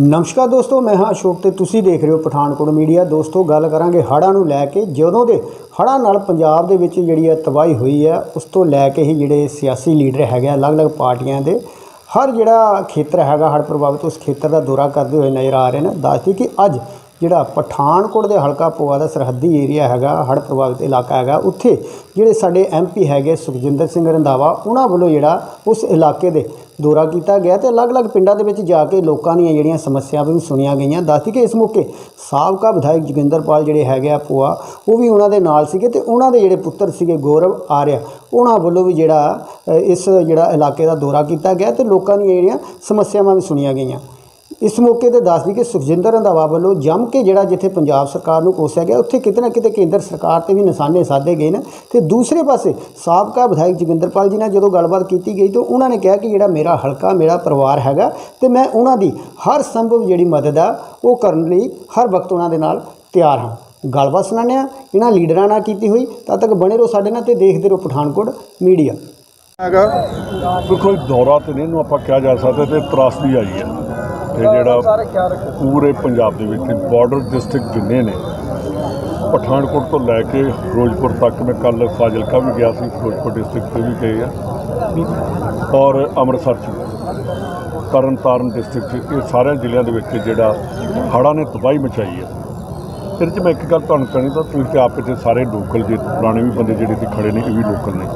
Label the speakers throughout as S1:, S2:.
S1: ਨਮਸਕਾਰ ਦੋਸਤੋ, ਮੈਂ ਹਾਂ ਅਸ਼ੋਕ ਤੇ ਤੁਸੀਂ ਦੇਖ ਰਹੇ ਹੋ ਪਠਾਨਕੋਟ ਮੀਡੀਆ। ਦੋਸਤੋ, ਗੱਲ ਕਰਾਂਗੇ ਹੜ੍ਹਾਂ ਨੂੰ ਲੈ ਕੇ। ਜਦੋਂ ਦੇ ਹੜ੍ਹਾਂ ਨਾਲ ਪੰਜਾਬ ਦੇ ਵਿੱਚ ਜਿਹੜੀ ਹੈ ਤਬਾਹੀ ਹੋਈ ਹੈ ਉਸ ਤੋਂ ਲੈ ਕੇ ਹੀ ਜਿਹੜੇ ਸਿਆਸੀ ਲੀਡਰ ਹੈਗੇ ਆ, ਅਲੱਗ-ਅਲੱਗ ਪਾਰਟੀਆਂ ਦੇ, ਹਰ ਜਿਹੜਾ ਖੇਤਰ ਹੈਗਾ, ਹੜ੍ਹ ਪ੍ਰਭਾਵਿਤ, ਉਸ ਖੇਤਰ ਦਾ ਦੌਰਾ ਕਰਦੇ ਹੋਏ ਨਜ਼ਰ ਆ ਰਹੇ ਨੇ। ਦੱਸਦੀ ਕਿ ਅੱਜ ਜਿਹੜਾ ਪਠਾਨਕੋਟ ਦੇ ਹਲਕਾ ਪੋਆ ਦਾ ਸਰਹੱਦੀ ਏਰੀਆ ਹੈਗਾ ਹੜ੍ਹ ਪ੍ਰਭਾਵਿਤ ਇਲਾਕਾ ਹੈਗਾ, ਉੱਥੇ ਜਿਹੜੇ ਸਾਡੇ ਐਮਪੀ ਹੈਗੇ ਸੁਖਜਿੰਦਰ ਸਿੰਘ ਰੰਧਾਵਾ, ਉਹਨਾਂ ਵੱਲੋਂ ਜਿਹੜਾ ਉਸ ਇਲਾਕੇ ਦੇ ਦੌਰਾ ਕੀਤਾ ਗਿਆ ਤੇ ਅਲੱਗ-ਅਲੱਗ ਪਿੰਡਾਂ ਦੇ ਵਿੱਚ ਜਾ ਕੇ ਲੋਕਾਂ ਦੀਆਂ ਜਿਹੜੀਆਂ ਸਮੱਸਿਆਵਾਂ ਵੀ ਸੁਣੀਆਂ ਗਈਆਂ। ਦੱਸਦੀ ਕਿ ਇਸ ਮੌਕੇ ਸਾਬਕਾ ਵਿਧਾਇਕ ਜੋਗਿੰਦਰਪਾਲ ਜਿਹੜੇ ਹੈਗੇ ਆ ਪੋਆ ਉਹ ਵੀ ਉਹਨਾਂ ਦੇ ਨਾਲ ਸੀਗੇ ਤੇ ਉਹਨਾਂ ਦੇ ਜਿਹੜੇ ਪੁੱਤਰ ਸੀਗੇ ਗੌਰਵ ਆਰਿਆ, ਉਹਨਾਂ ਵੱਲੋਂ ਵੀ ਜਿਹੜਾ ਇਸ ਜਿਹੜਾ ਇਲਾਕੇ ਦਾ ਦੌਰਾ ਕੀਤਾ ਗਿਆ ਤੇ ਲੋਕਾਂ ਦੀਆਂ ਜਿਹੜੀਆਂ ਸਮੱਸਿਆਵਾਂ ਵੀ ਸੁਣੀਆਂ ਗਈਆਂ। ਇਸ ਮੌਕੇ ਤੇ ਦੱਸਦੀ ਕਿ ਸੁਖਜਿੰਦਰ ਰੰਧਾਵਾ ਵੱਲੋਂ ਜੰਮ ਕੇ ਜਿਹੜਾ ਜਿੱਥੇ ਪੰਜਾਬ ਸਰਕਾਰ ਨੂੰ ਕੋਸਿਆ ਗਿਆ, ਉੱਥੇ ਕਿਤੇ ਨਾ ਕਿਤੇ ਕੇਂਦਰ ਸਰਕਾਰ ਤੇ ਵੀ ਨਿਸ਼ਾਨੇ ਸਾਧੇ ਗਏ ਨੇ ਤੇ ਦੂਸਰੇ ਪਾਸੇ ਸਾਬਕਾ ਵਿਧਾਇਕ ਜੋਗਿੰਦਰਪਾਲ ਜੀ ਨਾਲ ਜਦੋਂ ਗੱਲਬਾਤ ਕੀਤੀ ਗਈ ਤਾਂ ਉਹਨਾਂ ਨੇ ਕਿਹਾ ਕਿ ਜਿਹੜਾ ਮੇਰਾ ਹਲਕਾ, ਮੇਰਾ ਪਰਿਵਾਰ ਹੈਗਾ ਤੇ ਮੈਂ ਉਹਨਾਂ ਦੀ ਹਰ ਸੰਭਵ ਜਿਹੜੀ ਮਦਦ ਆ, ਉਹ ਕਰਨ ਲਈ ਹਰ ਵਕਤ ਉਹਨਾਂ ਦੇ ਨਾਲ ਤਿਆਰ ਹਾਂ। ਗੱਲਬਾਤ ਸੁਣਾਉਂਦੇ ਹਾਂ। ਇਹਨਾਂ ਲੀਡਰਾਂ ਨਾਲ ਕੀਤੀ ਹੋਈ, ਤਦ ਤੱਕ ਬਣੇ ਰਹੋ ਸਾਡੇ ਨਾਲ ਤੇ ਦੇਖਦੇ ਰਹੋ ਪਠਾਨਕੋਟ ਮੀਡੀਆ।
S2: ਹੈਗਾ। ਦੇਖੋ ਦੌਰਾ ਤੇ ਨਹੀਂ ਇਹਨੂੰ ਆਪਾਂ ਕਿਹਾ ਜਾ ਸਕਦਾ ਤੇ ਤਰਾਸਦੀ ਆਈ ਹੈ। ਤੇ ਜਿਹੜਾ ਪੂਰੇ ਪੰਜਾਬ ਦੇ ਵਿੱਚ ਬਾਰਡਰ ਡਿਸਟ੍ਰਿਕਟ ਜਿੰਨੇ ਨੇ ਪਠਾਨਕੋਟ ਤੋਂ ਲੈ ਕੇ ਫਿਰੋਜ਼ਪੁਰ ਤੱਕ ਮੈਂ ਕੱਲ ਫਾਜ਼ਿਲਕਾ ਵੀ ਗਿਆ ਸੀ ਫਿਰੋਜ਼ਪੁਰ ਡਿਸਟ੍ਰਿਕਟ ਤੇ ਵੀ ਗਏ ਆ। ਔਰ ਅੰਮ੍ਰਿਤਸਰ ਚ ਵੀ। ਤਰਨ ਤਾਰਨ ਡਿਸਟ੍ਰਿਕਟ ਇਹ ਸਾਰੇ ਜ਼ਿਲ੍ਹਿਆਂ ਦੇ ਵਿੱਚ ਜਿਹੜਾ ਹੜ੍ਹਾਂ ਨੇ ਤਬਾਹੀ ਮਚਾਈ ਹੈ ਇਹਦੇ 'ਚ ਮੈਂ ਇੱਕ ਗੱਲ ਤੁਹਾਨੂੰ ਕਹਿਣੀ ਤਾਂ ਤੁਸੀਂ ਤੇ ਆਪ ਇੱਥੇ ਸਾਰੇ ਲੋਕਲ ਜੇ ਪੁਰਾਣੇ ਵੀ ਬੰਦੇ ਜਿਹੜੇ ਇੱਥੇ ਖੜੇ ਨੇ ਇਹ ਵੀ ਲੋਕਲ ਨੇ।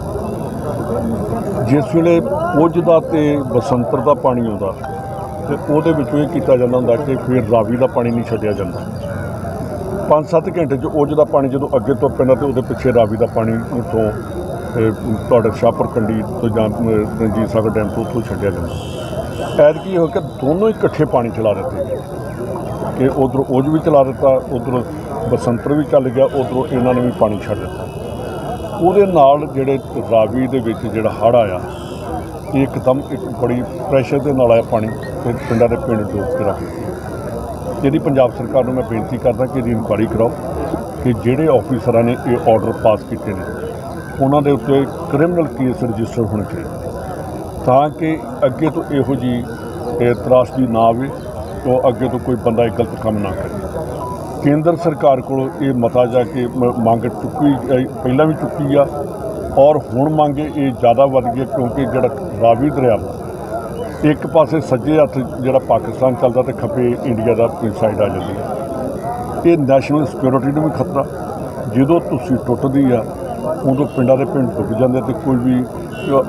S2: ਜਿਸ ਵੇਲੇ ਪੁੱਜ ਦਾ ਤੇ ਬਸੰਤਰ ਦਾ ਪਾਣੀ ਆਉਂਦਾ ਤੇ ਉਹਦੇ ਵਿੱਚੋਂ ਇਹ ਕੀਤਾ ਜਾਂਦਾ ਹੁੰਦਾ ਕਿ ਫਿਰ ਰਾਵੀ ਦਾ ਪਾਣੀ ਨਹੀਂ ਛੱਡਿਆ ਜਾਂਦਾ। 5-7 ਘੰਟੇ 'ਚ ਉੱਜ ਦਾ ਪਾਣੀ ਜਦੋਂ ਅੱਗੇ ਤੋਂ ਪੈਂਦਾ ਤੇ ਉਹਦੇ ਪਿੱਛੇ ਰਾਵੀ ਦਾ ਪਾਣੀ ਉੱਥੋਂ ਤੁਹਾਡੇ ਸ਼ਾਹਪੁਰ ਕੰਡੀ ਤੋਂ ਜਾਂ ਰਣਜੀਤ ਸਾਗਰ ਡੈਮ ਤੋਂ ਉੱਥੋਂ ਛੱਡਿਆ ਜਾਂਦਾ। ਐਦ ਕੀ ਹੋ ਕੇ ਦੋਨੋਂ ਇਕੱਠੇ ਪਾਣੀ ਚਲਾ ਦਿੱਤੇ ਕਿ ਉਧਰ ਉੱਜ ਵੀ ਚਲਾ ਦਿੱਤਾ, ਉਧਰ ਬਸੰਤਰ ਵੀ ਚੱਲ ਗਿਆ, ਉਧਰੋਂ ਇਹਨਾਂ ਨੇ ਵੀ ਪਾਣੀ ਛੱਡ ਦਿੱਤਾ। ਉਹਦੇ ਨਾਲ ਜਿਹੜੇ ਰਾਵੀ ਦੇ ਵਿੱਚ ਜਿਹੜਾ ਹੜ੍ਹ ਆਇਆ ਇਹ ਇੱਕਦਮ ਇੱਕ ਬੜੀ ਪ੍ਰੈਸ਼ਰ ਦੇ ਨਾਲ ਆਇਆ ਪਾਣੀ ਤੇ ਪਿੰਡਾਂ ਦੇ ਪਿੰਡ ਡੋਬ ਕੇ ਰੱਖ ਦਿੱਤੇ। ਜਿਹਦੀ ਪੰਜਾਬ ਸਰਕਾਰ ਨੂੰ ਮੈਂ ਬੇਨਤੀ ਕਰਦਾ ਕਿ ਇਹਦੀ ਇਨਕੁਆਇਰੀ ਕਰਾਓ ਕਿ ਜਿਹੜੇ ਆਫੀਸਰਾਂ ਨੇ ਇਹ ਆਰਡਰ ਪਾਸ ਕੀਤੇ ਨੇ ਉਹਨਾਂ ਦੇ ਉੱਤੇ ਕ੍ਰਿਮੀਨਲ ਕੇਸ ਰਜਿਸਟਰ ਹੋਣੇ ਚਾਹੀਦੇ ਤਾਂ ਕਿ ਅੱਗੇ ਤੋਂ ਇਹੋ ਜੀ ਤਰਾਸਦੀ ਨਾ ਆਵੇ ਤੋਂ ਅੱਗੇ ਤੋਂ ਕੋਈ ਬੰਦਾ ਇਹ ਗਲਤ ਕੰਮ ਨਾ ਕਰੇ। ਕੇਂਦਰ ਸਰਕਾਰ ਕੋਲ ਇਹ ਮਤਾ ਜਾ ਕੇ ਮ- ਮੰਗ ਚੁੱਕੀ ਅ, ਪਹਿਲਾਂ ਵੀ ਚੁੱਕੀ ਆ ਔਰ ਹੁਣ ਮੰਗ ਇਹ ਜ਼ਿਆਦਾ ਵੱਧ ਗਈ ਕਿਉਂਕਿ ਜਿਹੜਾ ਰਾਵੀ ਦਰਿਆ ਵਾ, ਇੱਕ ਪਾਸੇ ਸੱਜੇ ਹੱਥ ਜਿਹੜਾ ਪਾਕਿਸਤਾਨ ਚੱਲਦਾ ਤੇ ਖੱਬੇ ਇੰਡੀਆ ਦਾ ਸਾਈਡ ਆ ਜਾਂਦੀ ਹੈ। ਇਹ ਨੈਸ਼ਨਲ ਸਿਕਿਉਰਿਟੀ ਨੂੰ ਵੀ ਖਤਰਾ ਜਦੋਂ ਤੁਸੀਂ ਟੁੱਟਦੀ ਆ ਉਦੋਂ ਪਿੰਡਾਂ ਦੇ ਪਿੰਡ ਡੁੱਬ ਜਾਂਦੇ ਤੇ ਕੋਈ ਵੀ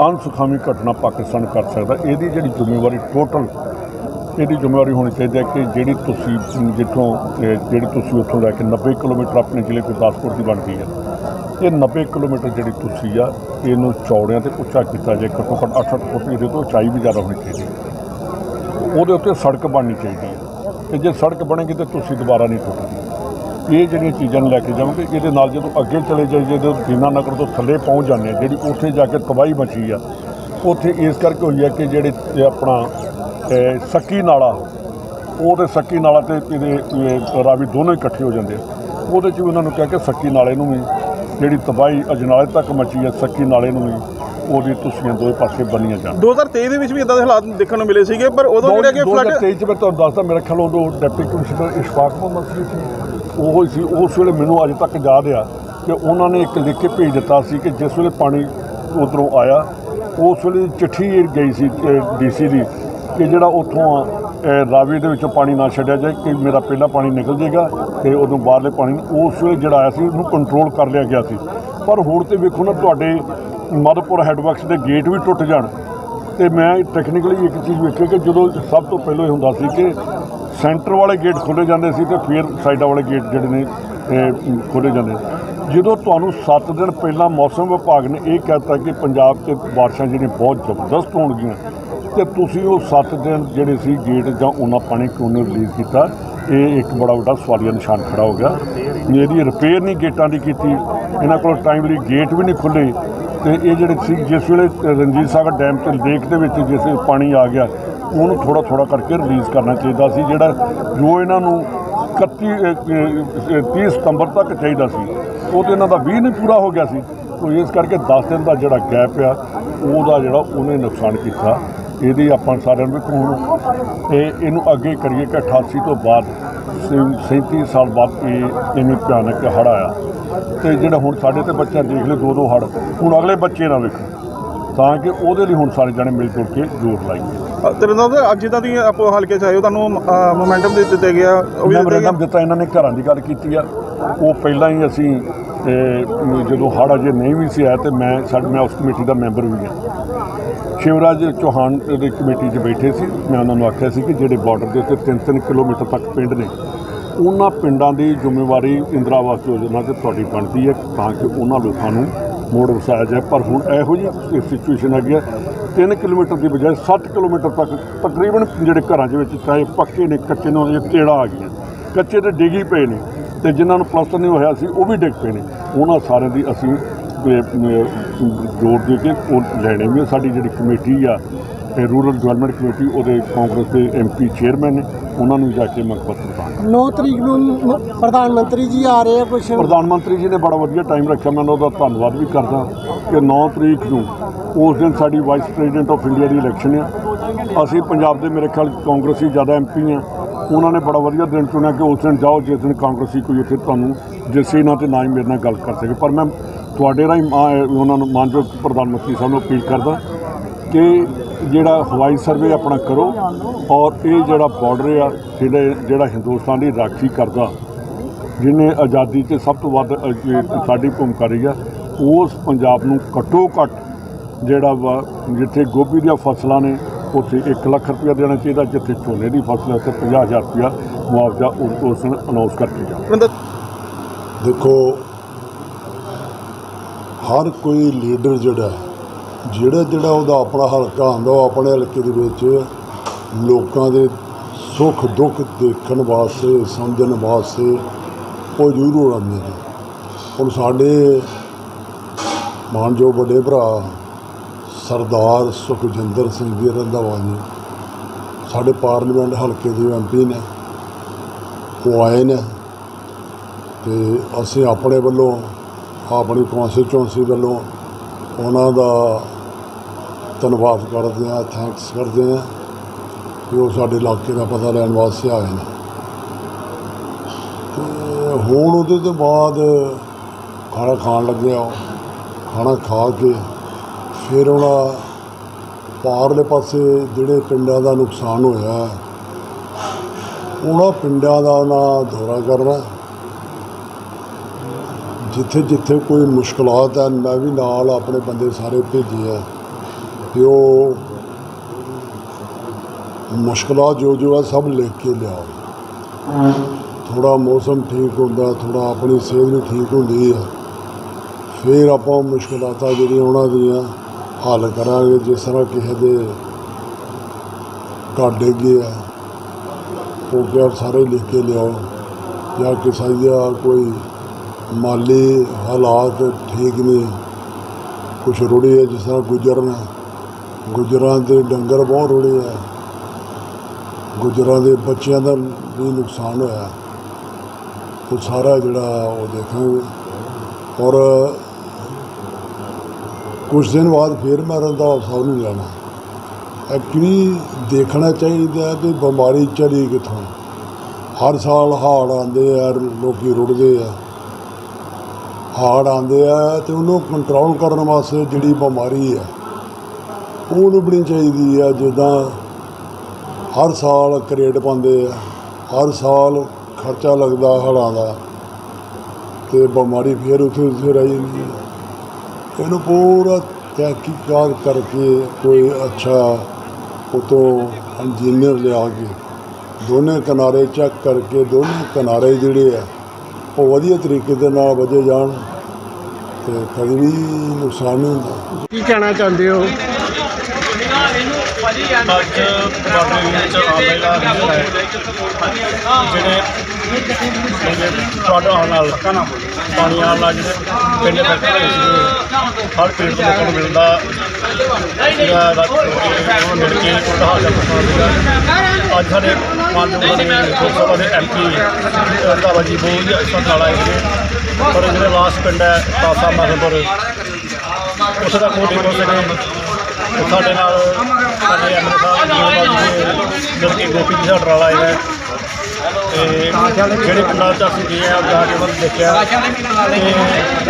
S2: ਅਨਸੁਖਾਵੀ ਘਟਨਾ ਪਾਕਿਸਤਾਨ ਕਰ ਸਕਦਾ ਇਹਦੀ ਜਿਹੜੀ ਜ਼ਿੰਮੇਵਾਰੀ ਟੋਟਲ ਇਹਦੀ ਜ਼ਿੰਮੇਵਾਰੀ ਹੋਣੀ ਚਾਹੀਦੀ ਹੈ ਕਿ ਜਿਹੜੀ ਤੁਸੀਂ ਜਿੱਥੋਂ ਅਹ, ਜਿਹੜੀ ਤੁਸੀਂ ਉੱਥੋਂ ਲੈ ਕੇ 90 ਕਿਲੋਮੀਟਰ ਆਪਣੇ ਜ਼ਿਲ੍ਹੇ ਗੁਰਦਾਸਪੁਰ ਦੀ ਬਣਦੀ ਹੈ ਇਹ 90 ਕਿਲੋਮੀਟਰ ਜਿਹੜੀ ਤੁਸੀਂ ਆ, ਇਹਨੂੰ ਚੌੜਿਆਂ ਤੇ ਉੱਚਾ ਕੀਤਾ ਜਾਏ, ਘੱਟੋ ਘੱਟ 8-8 ਫੁੱਟ ਇਹਦੇ ਤੋਂ ਉਚਾਈ ਵੀ ਜ਼ਿਆਦਾ ਹੋਣੀ ਚਾਹੀਦੀ ਹੈ। ਉਹਦੇ ਉੱਤੇ ਸੜਕ ਬਣਨੀ ਚਾਹੀਦੀ ਹੈ ਤੇ ਜੇ ਸੜਕ ਬਣੇਗੀ ਤਾਂ ਤੁਸੀਂ ਦੁਬਾਰਾ ਨਹੀਂ ਟੁੱਟਦੀ ਇਹ ਜਿਹੜੀਆਂ ਚੀਜ਼ਾਂ ਨੂੰ ਲੈ ਕੇ ਜਾਵਾਂਗੇ, ਇਹਦੇ ਨਾਲ ਜਦੋਂ ਅੱਗੇ ਚਲੇ ਜਾਈਏ, ਜਦੋਂ ਦੀਨਾ ਨਗਰ ਤੋਂ ਥੱਲੇ ਪਹੁੰਚ ਜਾਂਦੇ ਆ ਜਿਹੜੀ ਉੱਥੇ ਜਾ ਕੇ ਤਬਾਹੀ ਮਚੀ ਆ, ਉੱਥੇ ਇਸ ਕਰਕੇ ਹੋਈ ਆ ਕਿ ਜਿਹੜੇ ਆਪਣਾ, ਇਹ ਸੱਕੀ ਨਾਲਾ, ਉਹਦੇ ਸੱਕੀ ਨਾਲਾ ਤੇ ਇਹਦੇ, ਇਹ ਰਾਵੀ ਦੋਨੋਂ ਹੀ ਇਕੱਠੇ ਹੋ ਜਾਂਦੇ ਆ। ਉਹਦੇ 'ਚ ਵੀ ਉਹਨਾਂ ਨੂੰ ਕਿਹਾ ਕਿ ਸੱਕੀ ਨਾਲੇ ਨੂੰ ਵੀ ਜਿਹੜੀ ਤਬਾਹੀ ਅਜਨਾਲੇ ਤੱਕ ਮਚੀ ਆ ਸੱਕੀ ਨਾਲੇ ਨੂੰ ਵੀ ਉਹਦੀ ਤੁਸੀਆਂ ਦੋਵੇਂ ਪਾਸੇ ਬੰਨੀਆਂ ਜਾਣ।
S3: 2023 ਦੇ ਵਿੱਚ ਵੀ ਇਦਾਂ ਦੇ ਹਾਲਾਤ ਦੇਖਣ ਨੂੰ ਮਿਲੇ ਸੀਗੇ ਪਰ ਉਦੋਂ ਜਿਹੜੇ ਕਿ ਫਲੱਡ
S2: 2023 ਚ ਮੈਂ ਤੁਹਾਨੂੰ ਦੱਸਦਾ ਮੇਰਾ ਖਿਆਲ ਉਦੋਂ ਡਿਪਟੀ ਕਮਿਸ਼ਨਰ ਇਸ਼ਫਾਕ ਮੁਹੰਮਦ ਸੀ। ਸੀ ਉਹ ਹੀ ਸੀ ਉਸ ਵੇਲੇ ਮੈਨੂੰ ਅੱਜ ਤੱਕ ਯਾਦ ਆ ਕਿ ਉਹਨਾਂ ਨੇ ਇੱਕ ਲਿਖ ਕੇ ਭੇਜ ਦਿੱਤਾ ਸੀ ਕਿ ਜਿਸ ਵੇਲੇ ਪਾਣੀ ਉਧਰੋਂ ਆਇਆ ਉਸ ਵੇਲੇ ਚਿੱਠੀ ਗਈ ਸੀ ਡੀਸੀ ਦੀ ਕਿ ਜਿਹੜਾ ਉੱਥੋਂ ਅਹ, ਰਾਵੀ ਦੇ ਵਿੱਚੋਂ ਪਾਣੀ ਨਾ ਛੱਡਿਆ ਜਾਏ ਕਿ ਮੇਰਾ ਪਹਿਲਾ ਪਾਣੀ ਨਿਕਲ ਜਾਏਗਾ ਤੇ ਉਦੋਂ ਬਾਹਰਲੇ ਪਾਣੀ ਉਸ ਵੇਲੇ ਜਿਹੜਾ ਆਇਆ ਸੀ ਉਹਨੂੰ ਕੰਟਰੋਲ ਕਰ ਲਿਆ ਗਿਆ ਸੀ। ਪਰ ਹੁਣ ਤੇ ਵੇਖੋ ਨਾ ਤੁਹਾਡੇ ਮਧਪੁਰ ਹੈਡਵਰਕਸ ਦੇ ਗੇਟ ਵੀ ਟੁੱਟ ਜਾਣ। ਤੇ ਮੈਂ ਟੈਕਨੀਕਲੀ ਇੱਕ ਚੀਜ਼ ਵੇਖੀ ਕਿ ਜਦੋਂ ਸਭ ਤੋਂ ਪਹਿਲਾਂ ਇਹ ਹੁੰਦਾ ਸੀ ਕਿ ਸੈਂਟਰ ਵਾਲੇ ਗੇਟ ਖੋਲ੍ਹੇ ਜਾਂਦੇ ਸੀ ਤੇ ਫਿਰ ਸਾਈਡਾਂ ਵਾਲੇ ਗੇਟ ਜਿਹੜੇ ਨੇ ਖੋਲ੍ਹੇ ਜਾਂਦੇ। ਜਦੋਂ ਤੁਹਾਨੂੰ 7 ਦਿਨ ਪਹਿਲਾਂ ਮੌਸਮ ਵਿਭਾਗ ਨੇ ਇਹ ਕਹਿਤਾ ਕਿ ਪੰਜਾਬ 'ਚ ਬਾਰਿਸ਼ਾਂ ਜਿਹੜੀਆਂ ਬਹੁਤ ਜ਼ਬਰਦਸਤ ਹੋਣਗੀਆਂ ਤੇ ਤੁਸੀਂ ਉਹ 7 ਦਿਨ ਜਿਹੜੇ ਸੀ ਗੇਟ ਜਾਂ ਉਹਨਾਂ ਪਾਣੀ ਕਿਉਂ ਨਹੀਂ ਰਿਲੀਜ਼ ਕੀਤਾ? ਇਹ ਇੱਕ ਬੜਾ ਵੱਡਾ ਸਵਾਲੀਆ ਨਿਸ਼ਾਨ ਖੜਾ ਹੋ ਗਿਆ। ਇਹਦੀ ਰਿਪੇਅਰ ਨਹੀਂ ਗੇਟਾਂ ਦੀ ਕੀਤੀ। ਇਹਨਾਂ ਕੋਲ ਟਾਈਮਲੀ ਗੇਟ ਵੀ ਨਹੀਂ ਖੁੱਲੇ ਤੇ ਇਹ ਜਿਹੜੇ ਸੀ ਜਿਸ ਵੇਲੇ ਰਣਜੀਤ ਸਾਗਰ ਡੈਮ ਤੇ ਲੇਕ ਦੇ ਵਿੱਚ ਜਿਸ ਪਾਣੀ ਆ ਗਿਆ ਉਹਨੂੰ ਥੋੜਾ ਥੋੜਾ ਕਰਕੇ ਰਿਲੀਜ਼ ਕਰਨਾ ਚਾਹੀਦਾ ਸੀ ਜਿਹੜਾ ਜੋ ਇਹਨਾਂ ਨੂੰ 31 ਅ, 30 ਸਤੰਬਰ ਤੱਕ ਚਾਹੀਦਾ ਸੀ ਉਹ ਤੇ ਇਹਨਾਂ ਦਾ 20 ਨਹੀਂ ਪੂਰਾ ਹੋ ਗਿਆ ਸੀ। ਉਹ ਇਸ ਕਰਕੇ 10 ਦਿਨ ਦਾ ਜਿਹੜਾ ਗੈਪ ਆ ਉਹਦਾ ਜਿਹੜਾ ਉਹਨੇ ਨੁਕਸਾਨ ਕੀਤਾ। ਇਹਦੀ ਆਪਾਂ ਸਾਰਿਆਂ ਨੂੰ ਵੀ ਹੁਣ ਇਹ ਇਹਨੂੰ ਅੱਗੇ ਕਰੀਏ ਕਿ 88 ਤੋਂ ਬਾਅਦ ਸੈ- 37 ਸਾਲ ਬਾਅਦ ਇਹ ਇੰਨੀ ਭਿਆਨਕ ਹੜ੍ਹ ਆਇਆ। ਤੇ ਜਿਹੜਾ ਹੁਣ ਸਾਡੇ ਤੇ ਬੱਚਾ ਦੇਖ ਲਏ ਦੋ ਦੋ ਹੜ੍ਹ। ਹੁਣ ਅਗਲੇ ਬੱਚੇ ਨਾ ਵੇਖੋ ਤਾਂ ਕਿ ਉਹਦੇ ਲਈ ਹੁਣ ਸਾਰੇ ਜਣੇ ਮਿਲ ਜੁਲ ਕੇ ਜ਼ੋਰ ਲਾਈਏ।
S3: ਤੇਰੇ ਦਾ ਅੱਜ ਜਿੱਦਾਂ ਤੁਸੀਂ ਆਪੋ ਹਲਕੇ ਚ ਹੋ ਤੁਹਾਨੂੰ ਮੋਮੈਂਟਮ ਦੇ ਦਿੱਤੇ ਗਿਆ ਉਹ ਵੀ
S2: ਮੈਮੋਰੈਂਡਮ ਦਿੱਤਾ ਇਹਨਾਂ ਨੇ ਘਰਾਂ ਦੀ ਗੱਲ ਕੀਤੀ ਆ। ਉਹ ਪਹਿਲਾਂ ਹੀ ਅਸੀਂ ਤੇ, ਜਦੋਂ ਹੜ੍ਹ ਅਜੇ ਨਹੀਂ ਵੀ ਸੀ ਆਇਆ ਤੇ ਮੈਂ ਸਾਡੇ ਮੈਂ ਉਸ ਕਮੇਟੀ ਦਾ ਮੈਂਬਰ ਵੀ ਹਾਂ ਸ਼ਿਵਰਾਜ ਚੌਹਾਨ ਦੀ ਕਮੇਟੀ 'ਚ ਬੈਠੇ ਸੀ। ਮੈਂ ਉਹਨਾਂ ਨੂੰ ਆਖਿਆ ਸੀ ਕਿ ਜਿਹੜੇ ਬਾਰਡਰ ਦੇ ਉੱਤੇ 3-3 ਕਿਲੋਮੀਟਰ ਤੱਕ ਪਿੰਡ ਨੇ, ਉਹਨਾਂ ਪਿੰਡਾਂ ਦੀ ਜ਼ਿੰਮੇਵਾਰੀ ਇੰਦਰਾ ਆਵਾਸ ਯੋਜਨਾ ਤੇ ਤੁਹਾਡੀ ਬਣਦੀ ਹੈ ਤਾਂ ਕਿ ਉਹਨਾਂ ਲੋਕਾਂ ਨੂੰ ਮੋੜ ਵਸਾਇਆ ਜਾਏ। ਪਰ ਹੁਣ ਇਹੋ ਜਿਹੀ ਸਿਚੁਏਸ਼ਨ ਹੈਗੀ ਹੈ। 3 ਕਿਲੋਮੀਟਰ ਦੀ ਬਜਾਏ 60 ਕਿਲੋਮੀਟਰ ਤੱਕ ਤਕਰੀਬਨ ਜਿਹੜੇ ਘਰਾਂ ਦੇ ਵਿੱਚ ਚਾਹੇ ਪੱਕੇ ਨੇ, ਕੱਚੇ ਨੇ ਇਹ ਤੇੜਾ ਆ ਗਈਆਂ। ਕੱਚੇ ਤੇ ਡਿੱਗੀ ਪਏ ਨੇ ਤੇ ਜਿਨ੍ਹਾਂ ਨੂੰ ਪਲਸਟਰ ਨਹੀਂ ਹੋਇਆ ਸੀ, ਉਹ ਵੀ ਡਿੱਗ ਪਏ ਨੇ। ਉਹਨਾਂ ਸਾਰਿਆਂ ਦੀ ਅਸੀਂ ਜੋਰ ਦੇ ਕੇ ਉਹ ਲੈਣੇ ਵੀ। ਸਾਡੀ ਜਿਹੜੀ ਕਮੇਟੀ ਆ ਇਹ ਰੂਰਲ ਡਿਵੈਲਪਮੈਂਟ ਕਮੇਟੀ ਉਹਦੇ ਕਾਂਗਰਸ ਦੇ ਐਮਪੀ ਚੇਅਰਮੈਨ ਨੇ ਉਹਨਾਂ ਨੂੰ ਜਾ ਕੇ ਮੰਗ ਪੱਤਰ ਪਾਉਣਾ।
S4: 9 ਤਰੀਕ ਨੂੰ ਪ੍ਰਧਾਨ ਮੰਤਰੀ ਜੀ ਆ ਰਹੇ ਆ ਕੁਝ
S2: ਪ੍ਰਧਾਨ ਮੰਤਰੀ ਜੀ ਨੇ ਬੜਾ ਵਧੀਆ ਟਾਈਮ ਰੱਖਿਆ ਮੈਂ ਉਹਦਾ ਧੰਨਵਾਦ ਵੀ ਕਰਦਾ ਕਿ 9 ਤਰੀਕ ਨੂੰ ਉਸ ਦਿਨ ਸਾਡੀ ਵਾਈਸ ਪ੍ਰੈਜ਼ੀਡੈਂਟ ਆਫ ਇੰਡੀਆ ਦੀ ਇਲੈਕਸ਼ਨ ਆ। ਅਸੀਂ ਪੰਜਾਬ ਦੇ ਮੇਰੇ ਖਿਆਲ ਕਾਂਗਰਸੀ ਜ਼ਿਆਦਾ ਐਮਪੀ ਆ। ਉਹਨਾਂ ਨੇ ਬੜਾ ਵਧੀਆ ਦਿਨ ਚੁਣਿਆ ਕਿ ਉਸ ਦਿਨ ਜਾਓ ਜਿਸ ਦਿਨ ਕਾਂਗਰਸੀ ਕੋਈ ਇੱਥੇ ਤੁਹਾਨੂੰ ਜਿਸੇ ਇਹਨਾਂ ਤੇ ਨਾ ਹੀ ਮੇਰੇ ਨਾਲ ਗੱਲ ਕਰ ਸਕੇ। ਪਰ ਮੈਂ ਤੁਹਾਡੇ ਰਾਹੀਂ ਮਾ- ਉਹਨਾਂ ਨੂੰ ਮਾਨਯੋਗ ਪ੍ਰਧਾਨ ਮੰਤਰੀ ਸਾਹਿਬ ਨੂੰ ਅਪੀਲ ਕਰਦਾ ਕਿ ਜਿਹੜਾ ਹਵਾਈ ਸਰਵੇ ਆਪਣਾ ਕਰੋ ਔਰ ਇਹ ਜਿਹੜਾ ਬਾਰਡਰ ਆ, ਜਿਹੜੇ, ਜਿਹੜਾ ਹਿੰਦੁਸਤਾਨ ਦੀ ਰਾਖੀ ਕਰਦਾ, ਜਿਹਨੇ ਆਜ਼ਾਦੀ 'ਚ ਸਭ ਤੋਂ ਵੱਧ ਸਾਡੀ ਭੂਮਿਕਾ ਰਹੀ ਆ, ਉਸ ਪੰਜਾਬ ਨੂੰ ਘੱਟੋ ਘੱਟ ਜਿਹੜਾ ਵਾ, ਜਿੱਥੇ ਗੋਭੀ ਦੀਆਂ ਫਸਲਾਂ ਨੇ, ਉੱਥੇ 1 ਲੱਖ ਰੁਪਇਆ ਦੇਣਾ ਚਾਹੀਦਾ, ਜਿੱਥੇ ਝੋਨੇ ਦੀ ਫਸਲ ਹੈ, ਉੱਥੇ 50000 ਰੁਪਇਆ ਮੁਆਵਜ਼ਾ ਉਸ ਉਸ ਨੂੰ ਅਨਾਉਂਸ ਕਰਕੇ ਜਾ
S5: ਦੇਖੋ, ਹਰ ਕੋਈ ਲੀਡਰ ਜਿਹੜਾ ਜਿਹੜਾ ਜਿਹੜਾ ਉਹਦਾ ਆਪਣਾ ਹਲਕਾ ਆਉਂਦਾ ਉਹ ਆਪਣੇ ਹਲਕੇ ਦੇ ਵਿੱਚ ਲੋਕਾਂ ਦੇ ਸੁੱਖ ਦੁੱਖ ਦੇਖਣ ਵਾਸਤੇ, ਸਮਝਣ ਵਾਸਤੇ ਉਹ ਜ਼ਰੂਰ ਆਉਂਦੇ ਨੇ। ਹੁਣ ਸਾਡੇ ਮਾਨਯੋਗ ਵੱਡੇ ਭਰਾ ਸਰਦਾਰ ਸੁਖਜਿੰਦਰ ਸਿੰਘ ਜੀ ਰੰਧਾਵਾ ਜੀ, ਸਾਡੇ ਪਾਰਲੀਮੈਂਟ ਹਲਕੇ ਦੇ ਐਮਪੀ ਨੇ, ਉਹ ਆਏ ਨੇ। ਤੇ ਅਸੀਂ ਆਪਣੇ ਵੱਲੋਂ, ਆਪਣੀ ਕੌਂਸਟੀਚੁਐਂਸੀ ਵੱਲੋਂ ਉਹਨਾਂ ਦਾ ਧੰਨਵਾਦ ਕਰਦੇ ਹਾਂ ਥੈਂਕਸ ਕਰਦੇ ਹਾਂ ਕਿ ਉਹ ਸਾਡੇ ਇਲਾਕੇ ਦਾ ਪਤਾ ਲੈਣ ਵਾਸਤੇ ਆਏ ਨੇ। ਤੇ ਹੁਣ ਉਹਦੇ ਤੋਂ ਬਾਅਦ ਖਾਣਾ ਖਾਣ ਲੱਗਿਆ ਉਹ ਖਾਣਾ ਖਾ ਕੇ ਫਿਰ ਉਹਨਾਂ ਪਾਰਲੇ ਪਾਸੇ ਜਿਹੜੇ ਪਿੰਡਾਂ ਦਾ ਨੁਕਸਾਨ ਹੋਇਆ, ਉਹਨਾਂ ਪਿੰਡਾਂ ਦਾ ਉਹਨਾਂ ਦੌਰਾ ਕਰਨਾ ਜਿੱਥੇ ਜਿੱਥੇ ਕੋਈ ਮੁਸ਼ਕਲਾਤ ਹੈ ਮੈਂ ਵੀ ਨਾਲ ਆਪਣੇ ਬੰਦੇ ਸਾਰੇ ਭੇਜੇ ਆ। ਕਿ ਉਹ ਮੁਸ਼ਕਲਾਤ ਜੋ ਜੋ ਹੈ ਸਭ ਲਿਖ ਕੇ ਲਿਆਓ। ਥੋੜਾ ਮੌਸਮ ਠੀਕ ਹੁੰਦਾ ਥੋੜਾ ਆਪਣੀ ਸਿਹਤ ਵੀ ਠੀਕ ਹੁੰਦੀ ਹੈ ਫਿਰ ਆਪਾਂ ਮੁਸ਼ਕਲਾਤਾਂ ਜਿਹੜੀਆਂ ਉਹਨਾਂ ਦੀਆਂ ਹੱਲ ਕਰਾਂਗੇ ਜਿਸ ਤਰ੍ਹਾਂ ਕਿਸੇ ਦੇ ਡਿੱਗ ਗਏ ਆ ਉਹ ਕਿਹਾ ਸਾਰੇ ਲਿਖ ਕੇ ਲਿਆਓ ਜਾਂ ਕਿਸੇ ਦਾ ਕੋਈ ਮਾਲੀ ਹਾਲਾਤ ਠੀਕ ਨੇ। ਕੁਛ ਰੁੜੇ ਹੈ ਜਿਸ ਤਰ੍ਹਾਂ ਗੁਜਰ ਨੇ ਗੁਜਰਾਂ ਦੇ ਡੰਗਰ ਬਹੁਤ ਰੁੜੇ ਹੈ ਗੁਜਰਾਂ ਦੇ ਬੱਚਿਆਂ ਦਾ ਵੀ ਨੁਕਸਾਨ ਹੋਇਆ। ਉਹ ਸਾਰਾ ਜਿਹੜਾ ਉਹ ਦੇਖਾਂਗੇ। ਔਰ ਕੁਝ ਦਿਨ ਬਾਅਦ ਫਿਰ ਮੈਂ ਰੰਧਾਵਾ ਸਾਹਿਬ ਨੂੰ ਜਾਣਾ। ਐਕਚੁਅਲੀ ਦੇਖਣਾ ਚਾਹੀਦਾ ਹੈ ਕਿ ਬਿਮਾਰੀ ਚਲੀ ਕਿੱਥੋਂ। ਹਰ ਸਾਲ ਹਾੜ ਆਉਂਦੇ ਆ, ਲੋਕੀ ਰੁੜਦੇ ਆ। ਹੜ੍ਹ ਆਉਂਦੇ ਆ ਤੇ ਉਹਨੂੰ ਕੰਟਰੋਲ ਕਰਨ ਵਾਸਤੇ ਜਿਹੜੀ ਬਿਮਾਰੀ ਹੈ ਉਹ ਲੱਭਣੀ ਚਾਹੀਦੀ ਆ। ਜਿੱਦਾਂ ਹਰ ਸਾਲ ਕਰੇਟ ਪਾਉਂਦੇ ਆ, ਹਰ ਸਾਲ ਖਰਚਾ ਲੱਗਦਾ ਹੜ੍ਹਾਂ ਦਾ ਤੇ ਬਿਮਾਰੀ ਫਿਰ ਉੱਥੇ ਉੱਥੇ ਰਹਿ ਜਾਂਦੀ ਹੈ ਇਹਨੂੰ ਪੂਰਾ ਤਹਿਕੀਕਾਤ ਕਰਕੇ ਕੋਈ ਅੱਛਾ ਉਤੋਂ ਇੰਜੀਨੀਅਰ ਲਿਆ ਕੇ ਦੋਨੇ ਕਿਨਾਰੇ ਚੈੱਕ ਕਰਕੇ, ਦੋਨੇ ਕਿਨਾਰੇ ਜਿਹੜੇ ਆ ਉਹ ਵਧੀਆ ਤਰੀਕੇ ਦੇ ਨਾਲ ਵਧੇ ਜਾਣ ਤੇ ਕਦੇ ਵੀ ਨੁਕਸਾਨ ਨਹੀਂ ਹੁੰਦਾ।
S4: ਕੀ ਕਹਿਣਾ ਚਾਹੁੰਦੇ ਹੋ?
S6: ਅੱਜ ਬਾਰਡਰ ਏਰੀਆ ਚ ਆਨਲਾਈਨ ਆ ਰਿਹਾ ਹੈ। ਜਿਹੜੇ ਜਿਹੜੇ ਫਲੱਡ ਆਉਣ ਨਾਲ ਪਾਣੀ ਆਉਣ ਨਾਲ ਜਿਹੜੇ ਪਿੰਡ ਇਫੈਕਟ ਹੋਏ ਸੀ ਹਰ ਪਿੰਡ ਦੇ ਲੋਕਾਂ ਨੂੰ ਮਿਲਦਾ। ਸੀਗਾ ਰਾਤ ਨੂੰ ਉਹਨਾਂ ਮਿਲ ਕੇ ਉਹਦਾ ਹਾਲ ਪਤਾ ਅੱਜ ਸਾਡੇ ਮਾਨਯੋਗ ਦੇ ਦੇ ਐਮਪੀ ਰੰਧਾਵਾ ਜੀ ਬਹੁਤ ਹੀ ਆਏ ਨੇ ਪਰ ਜਿਹੜੇ ਲਾਸਟ ਪਿੰਡ ਹੈ ਤਾਸਾ ਮਹਲਪੁਰ ਉਸ ਦਾ ਕੋਈ ਨਹੀਂ ਹੋ ਤੇ ਸਾਡੇ ਨਾਲ ਸਾਡੇ ਐਮਐਲਏ ਸਾਹਿਬ ਜਦ ਕਿ ਗੋਪੀ ਜੀ ਸਾਡਾ ਆਏ ਨੇ ਤੇ ਜਿਹੜੇ ਪਿੰਡਾਂ 'ਚ ਅਸੀਂ ਗਏ ਆ ਜਾ ਕੇ ਨੂੰ ਦੇਖਿਆ।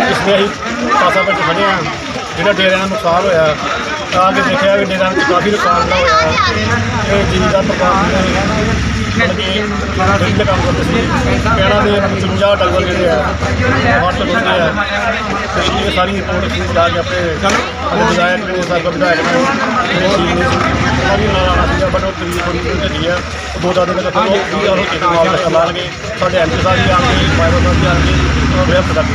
S6: ਇਸ ਲਈ ਅਸੀਂ ਪਾਸਾ ਵਿੱਚ ਖੜੇ ਆ ਜਿਹੜਾ ਡੇਰਿਆਂ ਦਾ ਨੁਕਸਾਨ ਹੋਇਆ ਤਾਂ ਕਿ ਦੇਖਿਆ ਕਿ ਡੇਰਿਆਂ ਵਿੱਚ ਕਾਫੀ ਨੁਕਸਾਨ ਦਾ ਹੋਇਆ। ਤੇ ਜ਼ਿਮੀਦਾਰ ਪ੍ਰਕਾਰ ਨੇ ਮਤਲਬ ਕਿ ਜਿਹੜੀ ਦਾ ਕੰਮ ਕਰਦੇ ਸੀ ਕਹਿਣਾ ਦੇ 55 ਡੰਗਰ ਜਿਹੜੇ ਆ ਹੱਥ ਟੁੱਟਦੇ ਆ, ਤੇ ਇਹ ਸਾਰੀ ਰਿਪੋਰਟ ਅਸੀਂ ਜਾ ਕੇ ਆਪਣੇ ਆਪਣੇ ਵਿਧਾਇਕ ਨੇ ਸਾਬਕਾ ਵਿਧਾਇਕ ਨੇ ਮੇਰੇ ਨਾਲ ਸੀਗਾ ਬਟ ਉਹ ਤਰੀਕ ਥੋੜੀ ਢਿੱਲੀ ਆ। ਦੋ ਚਾਰ ਦਿਨ ਤੱਕ ਉਹ ਵੀ ਉਹ ਇੱਕ ਮਾਲ ਦਾ ਲਾਣਗੇ ਸਾਡੇ ਐਮਪੀ ਸਾਹਿਬ ਵੀ ਆਣਗੇ ਮਾਇਰੋ ਸਾਹਿਬ ਵੀ ਆਣਗੇ ਉਹ ਵੇਖ ਸਕਦੇ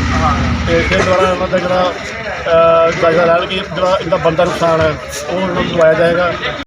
S6: ਤੇ ਫਿਰ ਦੁਆਰਾ ਉਹਨਾਂ ਦਾ ਜਿਹੜਾ ਜਾਇਜ਼ਾ ਜਾਇਜ਼ਾ ਲੈਣਗੇ, ਜਿਹੜਾ ਇਹਦਾ ਬੰਦਾ ਨੁਕਸਾਨ ਹੈ, ਉਹ ਉਹਨਾਂ ਨੂੰ ਦਵਾਇਆ ਜਾਏਗਾ।